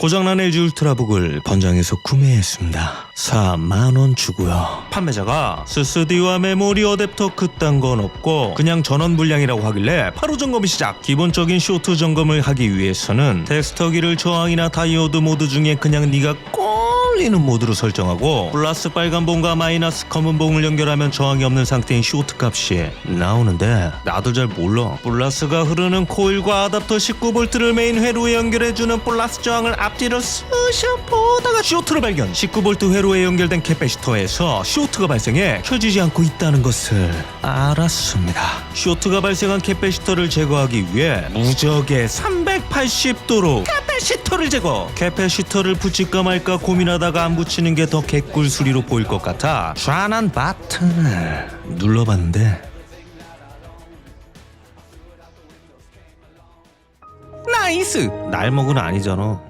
고장난 LG 울트라북을 번장해서 구매했습니다. 4만원 주고요. 판매자가 SSD와 메모리 어댑터 그딴 건 없고 그냥 전원 불량이라고 하길래 바로 점검 시작. 기본적인 쇼트 점검을 하기 위해서는 텍스터기를 저항이나 다이오드 모드 중에 그냥 네가 꼴리는 모드로 설정하고 플러스 빨간 봉과 마이너스 검은 봉을 연결하면 저항이 없는 상태인 쇼트 값이 나오는데 나도 잘 몰라. 플러스가 흐르는 코일과 아답터 19V를 메인 회로에 연결해주는 플러스 저항을 앞뒤로 쑤셔 보다가 쇼트를 발견. 19V 회로에 연결된 캐패시터에서 쇼트가 발생해 켜지지 않고 있다는 것을 알았습니다. 쇼트가 발생한 캐패시터를 제거하기 위해 무적의 380도로 캐패시터를 제거. 캐패시터를 붙일까 말까 고민하다가 안 붙이는 게 더 개꿀 수리로 보일 것 같아. 좌난 버튼을 눌러봤는데. 나이스! 날 먹은 아니잖아